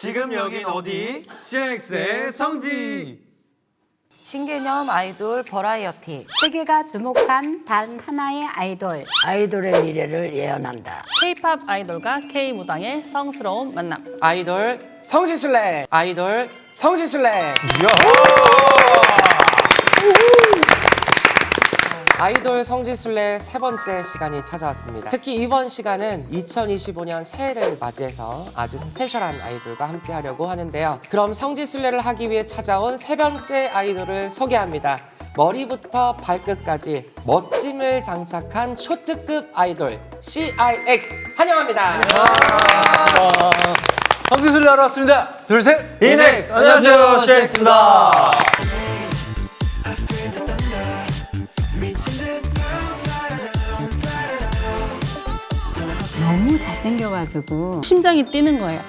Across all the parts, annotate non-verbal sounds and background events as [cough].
지금 여긴 어디? CX의 성지. 신개념 아이돌 버라이어티 세계가 주목한 단 하나의 아이돌. 아이돌의 미래를 예언한다. K-팝 아이돌과 K 무당의 성스러운 만남. 아이돌 성지순례 아이돌 성지순례 아이돌 성지순례 세 번째 시간이 찾아왔습니다. 특히 이번 시간은 2025년 새해를 맞이해서 아주 스페셜한 아이돌과 함께 하려고 하는데요. 그럼 성지순례를 하기 위해 찾아온 세 번째 아이돌을 소개합니다. 머리부터 발끝까지 멋짐을 장착한 초특급 아이돌 CIX 환영합니다. 성지순례 하러 왔습니다. 둘, 셋. 이넥스. 안녕하세요. CX입니다. 잘생겨가지고. 심장이 뛰는 거예요.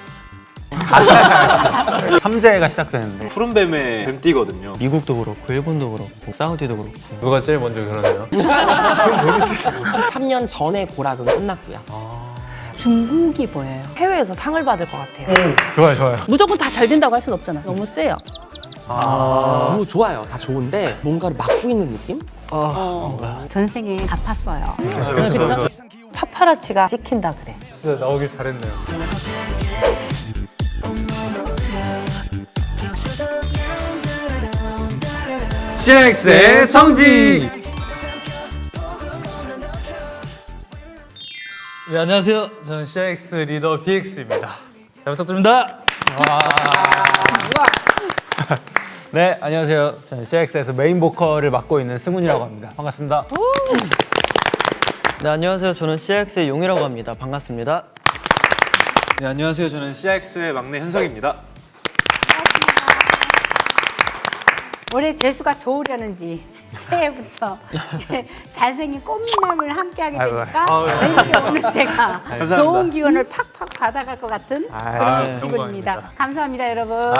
[laughs] 삼재가 시작되는데 푸른 뱀의 뱀띠거든요. 미국도 그렇고 일본도 그렇고 사우디도 그렇고 누가 제일 먼저 결혼해요? [laughs] 3년 전에 고락은 끝났고요. 중국이 보여요. 해외에서 상을 받을 것 같아요. 좋아요 좋아요 무조건 다 잘 된다고 할 수는 없잖아. 너무 세요. 너무 좋아요. 다 좋은데 뭔가를 막고 있는 느낌? 전 세계에 아팠어요. 그래서 파파라치가 찍힌다 그래. 진짜 나오길 잘했네요. CX의 성지. 네 안녕하세요. 저는 CX 리더 BX입니다. 잘 부탁드립니다. [laughs] 네 안녕하세요. 저는 CX에서 메인 보컬을 맡고 있는 승훈이라고 합니다. 반갑습니다 네, 안녕하세요. 저는 CX의 용이라고 합니다. 반갑습니다. 네, 안녕하세요. 저는 CX의 막내 현석입니다. 올해 재수가 좋으려는지 새해부터 [laughs] 잘생긴 꽃미남을 함께하게 되니까 왠지 오늘 제가 좋은 기운을 팍팍 받아갈 것 같은 그런 기분입니다. 감사합니다, 여러분. [laughs]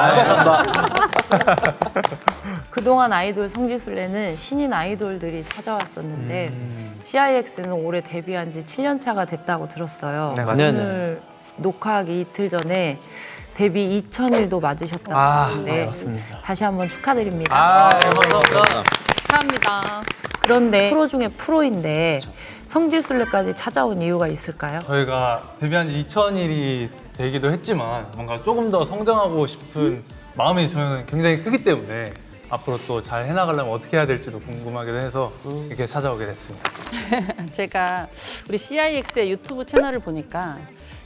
그동안 아이돌 성지순례는 신인 아이돌들이 찾아왔었는데 CIX는 올해 데뷔한 지 7년 차가 됐다고 들었어요. 네, 맞아요. 오늘 녹화하기 이틀 전에 데뷔 2000일도 맞으셨다고 아, 하는데 네, 맞습니다. 다시 한번 축하드립니다. 아 감사합니다 감사합니다. 그런데 프로 중에 프로인데 성지순례까지 찾아온 이유가 있을까요? 저희가 데뷔한 지 2000일이 되기도 했지만 뭔가 조금 더 성장하고 싶은 마음이 저는 굉장히 크기 때문에 앞으로 또 잘 해나가려면 어떻게 해야 될지도 궁금하기도 해서 이렇게 찾아오게 됐습니다. [laughs] 제가 우리 CIX의 유튜브 채널을 보니까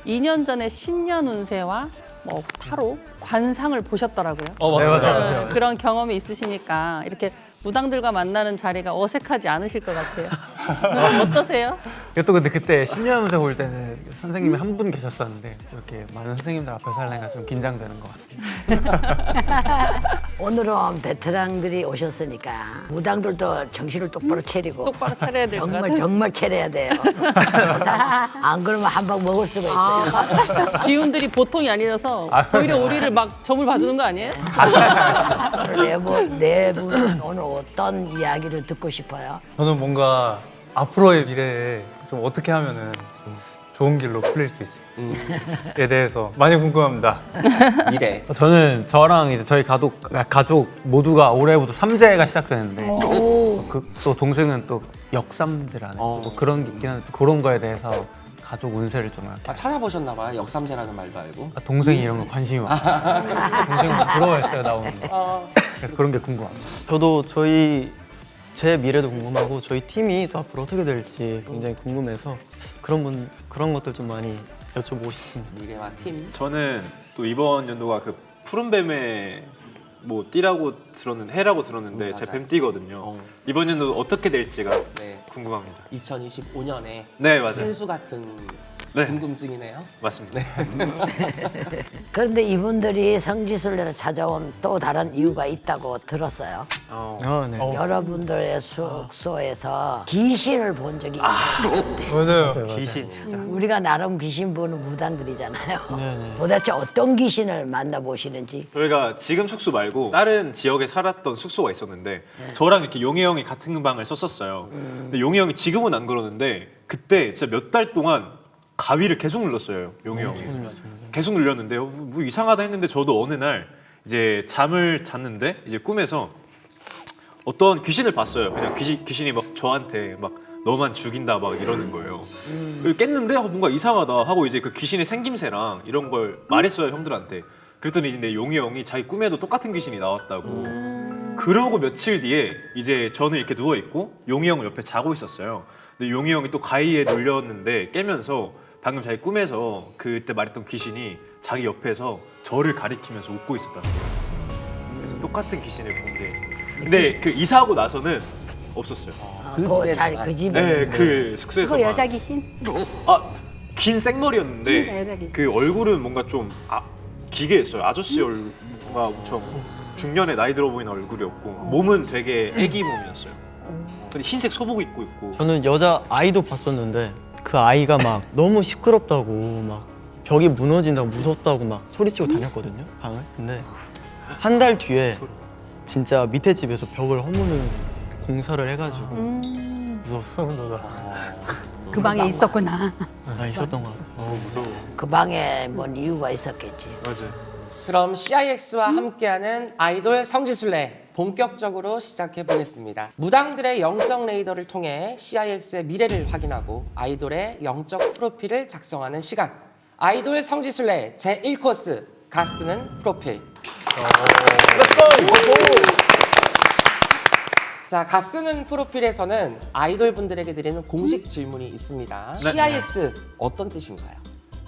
2년 전에 신년 운세와 뭐 타로 관상을 보셨더라고요. 어 맞아요. 네, 맞아요. 그런 경험이 있으시니까 이렇게 무당들과 만나는 자리가 어색하지 않으실 것 같아요. [laughs] 어떠세요? 또 근데 그때 신년운세 볼 때는 선생님이 한 분 계셨었는데 이렇게 많은 선생님들 앞에서 하려니까 좀 긴장되는 것 같습니다. [laughs] 오늘은 베테랑들이 오셨으니까 무당들도 정신을 똑바로 차리고 똑바로 차려야 될 것 정말 같아요. 정말 차려야 돼요. [laughs] 안 그러면 한 방 먹을 수가 있어요. 기운들이 보통이 아니라서 오히려 우리를 막 점을 봐주는 거 아니에요? 오늘 내부 내부는 오늘 어떤 이야기를 듣고 싶어요? 저는 뭔가 앞으로의 미래에 좀 어떻게 하면은 좀 좋은 길로 풀릴 수 있을지에 대해서 많이 궁금합니다. [laughs] 미래. 저는 저랑 이제 저희 가족 가족 모두가 올해부터 삼재가 시작되는데 그 또 동생은 또 역삼재라는 어. 뭐 그런 게 있긴 한데 그런 거에 대해서 가족 운세를 좀 이렇게 아, 찾아보셨나 봐요. 역삼재라는 말도 알고. 아, 동생이 이런 거 관심이 많아요. [laughs] 동생은 부러워했어요 나오는 거. 그래서 그런 게 궁금합니다. 저도 저희 제 미래도 궁금하고 저희 팀이 또 앞으로 어떻게 될지 굉장히 궁금해서 그런 분 그런 것들 좀 많이 여쭤보고 싶습니다. 미래와 팀. 저는 또 이번 연도가 그 푸른뱀의 뭐 띠라고 들었는데 해라고 들었는데 음, 제 맞아요. 뱀띠거든요. 어. 이번 연도 어떻게 될지가 네. 궁금합니다. 2025년에 네, 맞아요. 신수 같은 네. 궁금증이네요. 맞습니다. [laughs] 그런데 이분들이 성지순례를 찾아온 또 다른 이유가 있다고 들었어요. 어. 아, 네. 여러분들의 숙소에서 귀신을 본 적이 있는데 맞아요. 귀신 진짜. 우리가 나름 귀신 보는 무당들이잖아요. 도대체 어떤 귀신을 만나보시는지 저희가 지금 숙소 말고 다른 지역에 살았던 숙소가 있었는데 저랑 이렇게 용혜 형이 같은 방을 썼었어요. 근데 용혜 형이 지금은 안 그러는데 그때 진짜 몇 달 동안 가위를 계속 눌렀어요. 용혜 형이. 계속 눌렸는데 어, 뭐 이상하다 했는데 저도 어느 날 이제 잠을 잤는데 이제 꿈에서 어떤 귀신을 봤어요. 그냥 귀신, 귀신이 막 저한테 막 너만 죽인다 막 이러는 거예요. 그리고 깼는데 어, 뭔가 이상하다 하고 이제 그 귀신의 생김새랑 이런 걸 말했어요 형들한테. 그랬더니 근데 용희 형이 자기 꿈에도 똑같은 귀신이 나왔다고. 그러고 며칠 뒤에 이제 저는 이렇게 누워 있고 용희 형은 옆에 자고 있었어요. 근데 용희 형이 또 가위에 눌렸는데 깨면서 방금 자기 꿈에서 그때 말했던 귀신이 자기 옆에서 저를 가리키면서 웃고 있었다는 거예요. 그래서 똑같은 귀신을 본 게. 근데 그 이사하고 나서는 없었어요. 그그 집에서만. 잘, 그 집에. 네, 그 숙소에서 그거 여자 귀신? 아, 긴 진짜 생머리였는데 귀신. 그 얼굴은 뭔가 좀 아, 기괴했어요. 아저씨 얼 뭔가 엄청 중년에 나이 들어 보이는 얼굴이었고 몸은 되게 애기 몸이었어요. 근데 흰색 소복 입고 있고 저는 여자 아이도 봤었는데 그 아이가 막 너무 시끄럽다고 막 벽이 무너진다고 무섭다고 막 소리치고 다녔거든요 방을 근데 한 달 뒤에 진짜 밑에 집에서 벽을 허무는 공사를 해가지고 무서웠어 [laughs] 소름 돋아. 그 방에 있었구나. 아 있었던 것 같아 어 무서워. 그 방에 뭔 이유가 있었겠지. 맞아요. 그럼 CIX와 함께하는 아이돌 성지순례 본격적으로 시작해 보겠습니다. 무당들의 영적 레이더를 통해 CIX의 미래를 확인하고 아이돌의 영적 프로필을 작성하는 시간. 아이돌 성지순례 제 1코스 가스는 프로필. 자, 가스는 프로필에서는 아이돌 분들에게 드리는 공식 질문이 있습니다. 네. CIX 어떤 뜻인가요?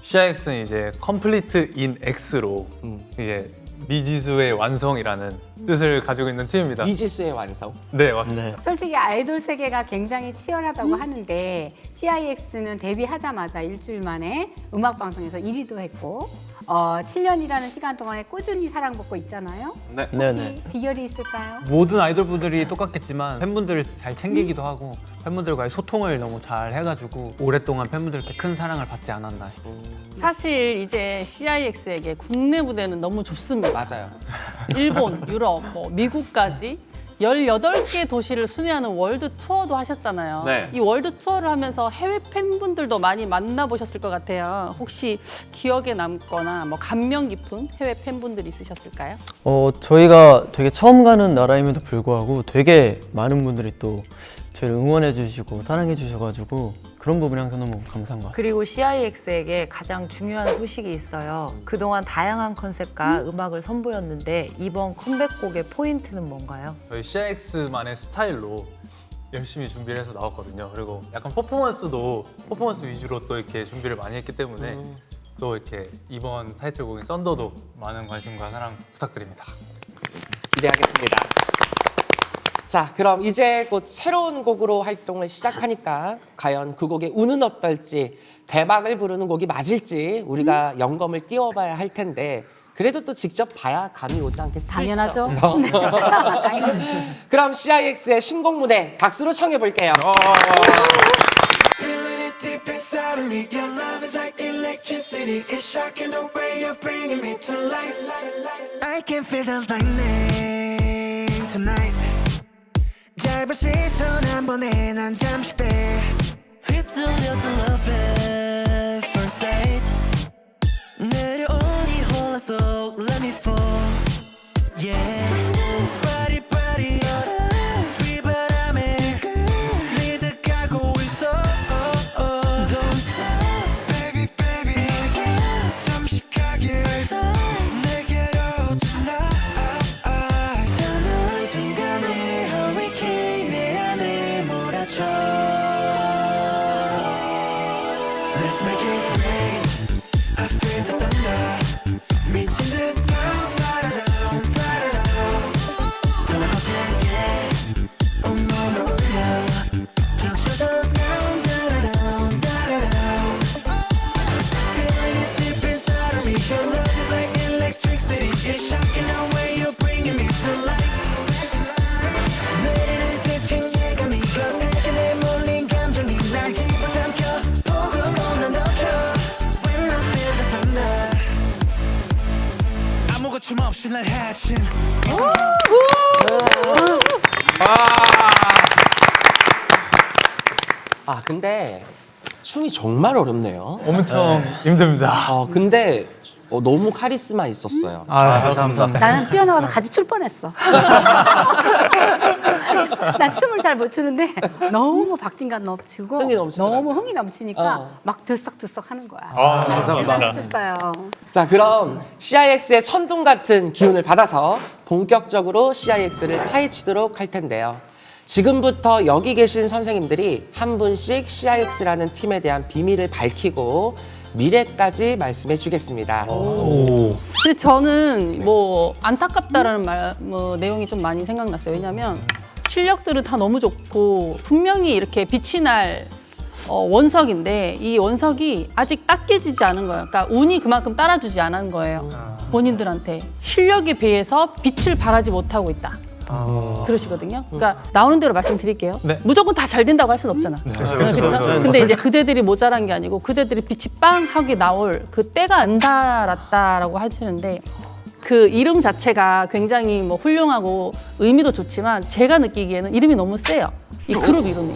CIX는 이제 complete in X로 이제 미지수의 완성이라는 뜻을 가지고 있는 팀입니다. 이지수의 완성. 네 맞습니다. 네. 솔직히 아이돌 세계가 굉장히 치열하다고 하는데 CIX는 데뷔하자마자 일주일 만에 음악 방송에서 1위도 했고 어, 7년이라는 시간 동안에 꾸준히 사랑받고 있잖아요. 네. 혹시 네네 비결이 있을까요? 모든 아이돌 분들이 똑같겠지만 팬분들을 잘 챙기기도 하고 팬분들과의 소통을 너무 잘 해가지고 오랫동안 팬분들께 큰 사랑을 받지 않았나 싶어요. 사실 이제 CIX에게 국내 무대는 너무 좁습니다. 맞아요. 일본, 유럽, 뭐 미국까지 18개 도시를 순회하는 월드 투어도 하셨잖아요. 네. 이 월드 투어를 하면서 해외 팬분들도 많이 만나보셨을 것 같아요. 혹시 기억에 남거나 뭐 감명 깊은 해외 팬분들 있으셨을까요? 어 저희가 되게 처음 가는 나라임에도 불구하고 되게 많은 분들이 또 저희를 응원해 주시고 사랑해 주셔가지고 그런 부분이 항상 너무 감사한 것 같아요 그리고 CIX에게 가장 중요한 소식이 있어요. 그동안 다양한 컨셉과 음 악을 선보였는데 이번 컴백곡의 포인트는 뭔가요? 저희 CIX만의 스타일로 열심히 준비를 해서 나왔거든요. 그리고 약간 퍼포먼스도 퍼포먼스 위주로 또 이렇게 준비를 많이 했기 때문에 또 이렇게 이번 타이틀곡인 썬더도 많은 관심과 사랑 부탁드립니다. 기대하겠습니다. 자, 그럼 이제 곧 새로운 곡으로 활동을 시작하니까 과연 그 곡의 운은 어떨지 대박을 부르는 곡이 맞을지 우리가 영검을 띄워봐야 할 텐데 그래도 또 직접 봐야 감이 오지 않겠습니까? 당연하죠. 그럼 CIX의 신곡 무대 박수로 청해 볼게요. Feeling it deep inside of me. Your love is like electricity. It's shocking the way you're bringing me to life. I can feel the lightning tonight. 짧은 시선 한 번에 난 잠시 빼. 휩쓸려서 Let's make it rain. I feel the thunder. 아무 거침 없이 날 해친 아 근데 춤이 정말 어렵네요. 엄청 힘듭니다. 어 근데 어, 너무 카리스마 있었어요. 아, 감사합니다. 나는 뛰어나가서 같이 출 뻔했어. [laughs] 난 춤을 잘 못 추는데 너무 박진감 넘치고 흥이 넘치더라고요. 너무 흥이 넘치니까 어. 막 들썩들썩 하는 거야. 아, 감사합니다. 했어요. 자, 그럼 CIX의 천둥 같은 기운을 받아서 본격적으로 CIX를 파헤치도록 할 텐데요. 지금부터 여기 계신 선생님들이 한 분씩 CIX라는 팀에 대한 비밀을 밝히고 미래까지 말씀해 주겠습니다. 근데 저는 뭐 안타깝다라는 말, 뭐 내용이 좀 많이 생각났어요. 왜냐면 실력들은 다 너무 좋고 분명히 이렇게 빛이 날 어, 원석인데 이 원석이 아직 닦여지지 않은 거예요. 그러니까 운이 그만큼 따라주지 않은 거예요. 본인들한테 실력에 비해서 빛을 발하지 못하고 있다. 그러시거든요. 그러니까 나오는 대로 말씀드릴게요. 네. 무조건 다 잘 된다고 할 수는 없잖아. 그렇죠, 그렇죠? 그렇죠. 근데 이제 그대들이 모자란 게 아니고 그대들이 빛이 빵 하게 나올 그 때가 안 달았다라고 하시는데 그 이름 자체가 굉장히 뭐 훌륭하고 의미도 좋지만 제가 느끼기에는 이름이 너무 세요. 이 그룹 이름이.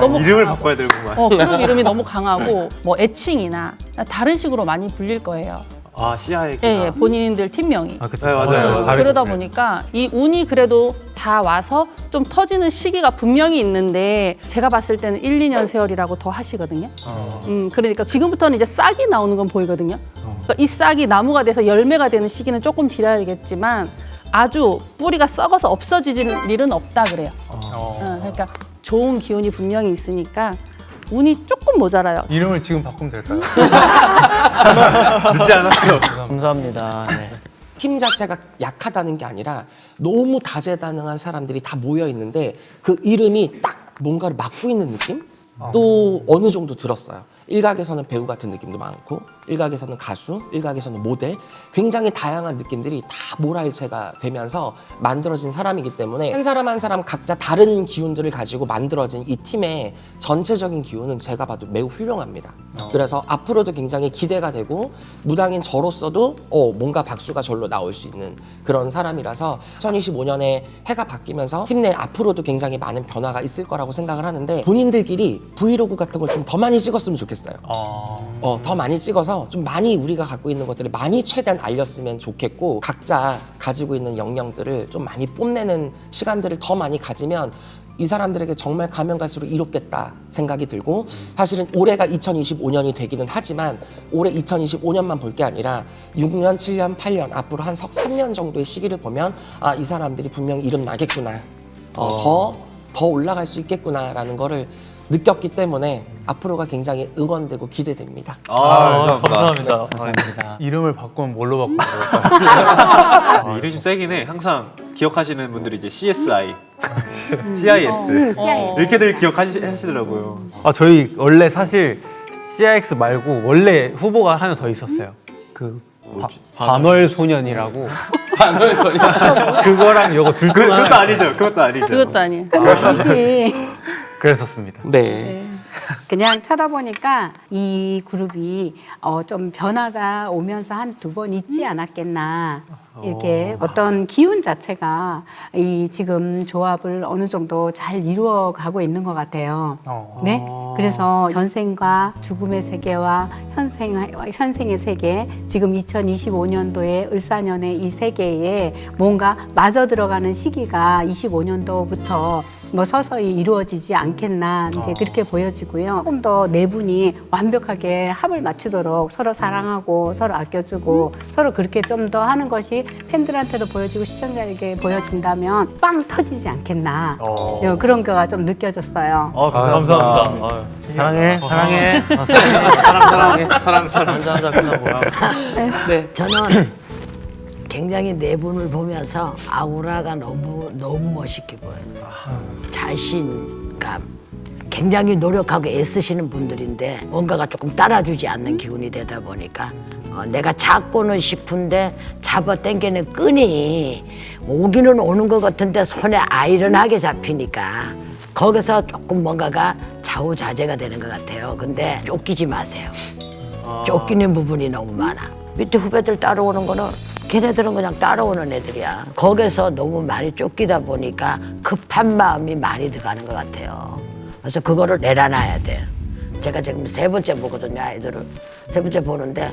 너무 이름을 강하고. 바꿔야 되는구만. 어, 그룹 이름이 너무 강하고 뭐 애칭이나 다른 식으로 많이 불릴 거예요. 아, CIA. 예, 예, 본인들 팀명이. 아, 그쵸. 네, 맞아요, 맞아요. 다르겠네. 그러다 보니까 이 운이 그래도 다 와서 좀 터지는 시기가 분명히 있는데 제가 봤을 때는 1, 2년 세월이라고 더 하시거든요. 음, 그러니까 지금부터는 이제 싹이 나오는 건 보이거든요. 그러니까 이 싹이 나무가 돼서 열매가 되는 시기는 조금 기다리겠지만 아주 뿌리가 썩어서 없어질 일은 없다 그래요. 어, 그러니까 좋은 기운이 분명히 있으니까 운이 조금 모자라요. 이름을 지금 바꾸면 될까요? [laughs] 늦지 않았어. 감사합니다. 네. 팀 자체가 약하다는 게 아니라 너무 다재다능한 사람들이 다 모여 있는데 그 이름이 딱 뭔가를 맡고 있는 느낌? 또 어느 정도 들었어요. 일각에서는 배우 같은 느낌도 많고, 일각에서는 가수, 일각에서는 모델, 굉장히 다양한 느낌들이 다 몰아일체가 되면서 만들어진 사람이기 때문에 한 사람 한 사람 각자 다른 기운들을 가지고 만들어진 이 팀의 전체적인 기운은 제가 봐도 매우 훌륭합니다. 그래서 앞으로도 굉장히 기대가 되고 무당인 저로서도 어, 뭔가 박수가 절로 나올 수 있는 그런 사람이라서 2025년에 해가 바뀌면서 팀 내 앞으로도 굉장히 많은 변화가 있을 거라고 생각을 하는데 본인들끼리 브이로그 같은 걸 좀 더 많이 찍었으면 좋겠어요. 어, 더 많이 찍어서 좀 많이 우리가 갖고 있는 것들을 많이 최대한 알렸으면 좋겠고 각자 가지고 있는 역량들을 좀 많이 뽐내는 시간들을 더 많이 가지면 이 사람들에게 정말 가면 갈수록 이롭겠다 생각이 들고 사실은 올해가 2025년이 되기는 하지만 올해 2025년만 볼 게 아니라 6년, 7년, 8년 앞으로 한 석 3년 정도의 시기를 보면 아 이 사람들이 분명히 이름 나겠구나. 어, 더, 더 올라갈 수 있겠구나라는 거를 느꼈기 때문에 앞으로가 굉장히 응원되고 기대됩니다. 아, 감사합니다. 감사합니다. 감사합니다. 이름을 바꾸면 뭘로 바꾸면 될까요? 네, 이름이 좀 세긴 해. 항상 기억하시는 분들이 이제 CSI, CIS [laughs] 어. 이렇게들 기억하시더라고요. 아 저희 원래 사실 CIX 말고 원래 후보가 하나 더 있었어요. 그 바- 반월 소년이라고. [laughs] 반월 소년. 그거랑 요거 둘 그, 중 하나. 그것도 아니죠. 그것도 아니죠. 그것도 아니에요. 아니지. 그랬었습니다. 네. 그냥 쳐다보니까 이 그룹이 어, 좀 변화가 오면서 한 두 번 있지 않았겠나. 이렇게 어떤 기운 자체가 이 지금 조합을 어느 정도 잘 이루어 가고 있는 것 같아요. 어. 네. 그래서 전생과 죽음의 세계와 현생, 현생의 세계, 지금 2025년도에 을사년의 이 세계에 뭔가 맞아 들어가는 시기가 25년도부터 뭐 서서히 이루어지지 않겠나 이제 그렇게 보여지고요. 조금 더 네 분이 완벽하게 합을 맞추도록 서로 사랑하고 서로 아껴주고 서로 그렇게 좀 더 하는 것이 팬들한테도 보여지고 시청자에게 보여진다면 빵 터지지 않겠나 요 그런 거가 좀 느껴졌어요. 어, 아, 감사합니다. 감사합니다. 아, 사랑해, 사랑해. 사랑 사랑 한잔 하자 끝나고. 네. 저는 굉장히 네 분을 보면서 아우라가 너무 너무 멋있게 보여요. 자신감. 굉장히 노력하고 애쓰시는 분들인데 뭔가가 조금 따라주지 않는 기운이 되다 보니까 어, 내가 잡고는 싶은데 잡아 당기는 끈이 오기는 오는 것 같은데 손에 아이러하게 잡히니까 거기서 조금 뭔가가 좌우자재가 되는 것 같아요. 근데 쫓기지 마세요. 쫓기는 부분이 너무 많아. 밑에 후배들 따라오는 거는 걔네들은 그냥 따라오는 애들이야. 거기서 너무 많이 쫓기다 보니까 급한 마음이 많이 들어가는 것 같아요. 그래서 그거를 내려놔야 돼. 제가 지금 세 번째 보거든요, 아이들을. 세 번째 보는데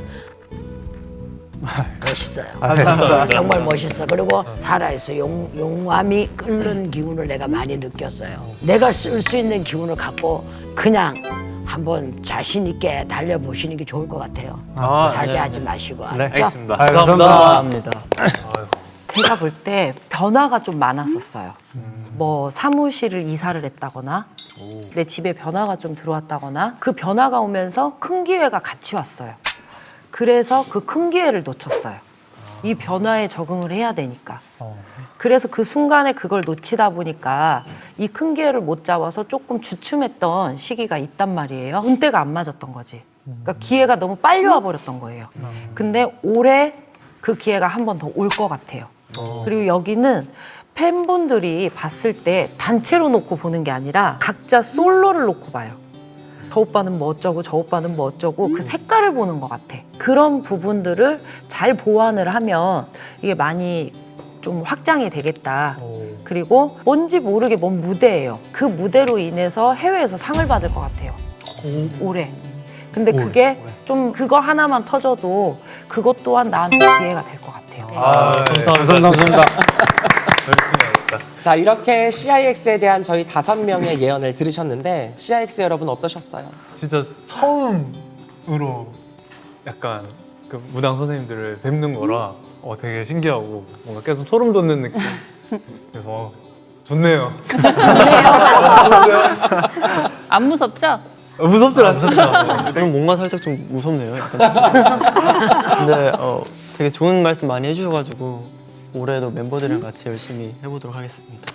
멋있어요. 감사합니다. 정말 멋있어. 그리고 살아있어. 용, 용암이 끓는 기운을 내가 많이 느꼈어요. 내가 쓸 수 있는 기운을 갖고 그냥 한번 자신 있게 달려보시는 게 좋을 것 같아요. 아, 자제하지 마시고. 네. 알았죠? 알겠습니다. 아유, 감사합니다. 감사합니다. 제가 볼 때 변화가 좀 많았었어요. 뭐 사무실을 이사를 했다거나 내 집에 변화가 좀 들어왔다거나 그 변화가 오면서 큰 기회가 같이 왔어요. 그래서 그 큰 기회를 놓쳤어요. 이 변화에 적응을 해야 되니까. 그래서 그 순간에 그걸 놓치다 보니까 이 큰 기회를 못 잡아서 조금 주춤했던 시기가 있단 말이에요. 운때가 안 맞았던 거지. 그러니까 기회가 너무 빨리 와버렸던 거예요. 근데 올해 그 기회가 한 번 더 올 것 같아요. 그리고 여기는 팬분들이 봤을 때 단체로 놓고 보는 게 아니라 각자 솔로를 놓고 봐요. 저 오빠는 뭐 어쩌고 저 오빠는 뭐 어쩌고 그 색깔을 보는 것 같아. 그런 부분들을 잘 보완을 하면 이게 많이 좀 확장이 되겠다. 그리고 뭔지 모르게 먼 무대예요. 그 무대로 인해서 해외에서 상을 받을 것 같아요. 올해. 근데 그게 좀 그거 하나만 터져도 그것 또한 나한테 기회가 될 것 같아요. 아, 감사합니다. 감사합니다. [laughs] 열심히 해야 겠다. 자 이렇게 CIX에 대한 저희 다섯 명의 예언을 들으셨는데 CIX 여러분 어떠셨어요? 진짜 처음으로 약간 그 무당 선생님들을 뵙는 거라 어, 되게 신기하고 뭔가 계속 소름 돋는 느낌. [laughs] 그래서 어, 좋네요. 안 무섭죠? 어, 무섭지 않습니다. 그럼 뭔가 살짝 좀 무섭네요. 약간. [laughs] 근데 어, 되게 좋은 말씀 많이 해주셔가지고 올해도 멤버들이랑 같이 열심히 해보도록 하겠습니다.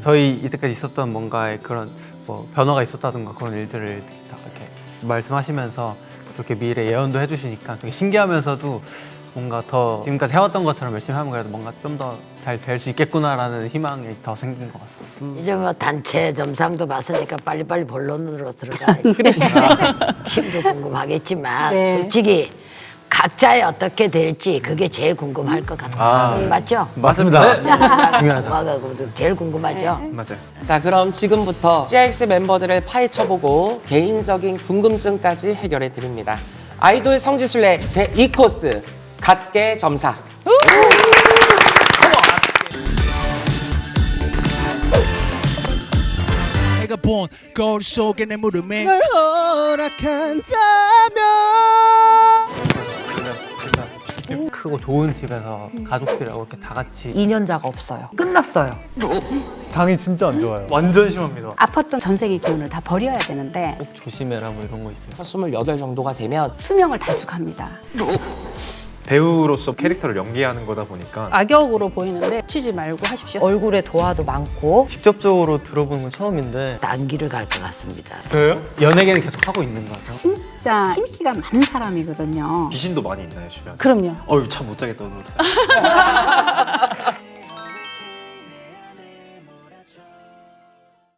저희 이때까지 있었던 뭔가의 그런 뭐 변화가 있었다든가 그런 일들을 다 이렇게 말씀하시면서 이렇게 미래 예언도 해주시니까 되게 신기하면서도 뭔가 더 지금까지 해왔던 것처럼 열심히 하면 그래도 뭔가 좀 더 잘 될 수 있겠구나라는 희망이 더 생긴 것 같습니다. 이제 뭐 단체 점상도 봤으니까 빨리빨리 본론으로 들어가. [laughs] [laughs] 팀도 궁금하겠지만 네. 솔직히 각자의 어떻게 될지 그게 제일 궁금할 것 같아요. 맞죠? 맞습니다. [laughs] 중요하다. 제일 궁금하죠. 맞아요. 자 그럼 지금부터 CIX 멤버들을 파헤쳐보고 개인적인 궁금증까지 해결해 드립니다. 아이돌 성지순례 제2코스 갓게 점사. 내가 본 거울 속의 내 무릎에 크고 좋은 집에서 가족들하고 이렇게 다 같이 2년자가 없어요. 끝났어요. 장이 진짜 안 좋아요. 완전 심합니다. 아팠던 전생의 기운을 다 버려야 되는데 꼭 조심해라 뭐 이런 거 있어요. 28 정도가 되면 수명을 단축합니다. [laughs] 배우로서 캐릭터를 연기하는 거다 보니까 악역으로 보이는데 치지 말고 하십시오. 얼굴에 도화도 많고 직접적으로 들어보는 건 처음인데 단기를 갈 것 같습니다. 저요? 연예계는 계속 하고 있는 것 같아요. 진짜 인기가 많은 사람이거든요. 귀신도 많이 있나요 주변? 그럼요. 어유 참 못 자겠다 오늘. [laughs]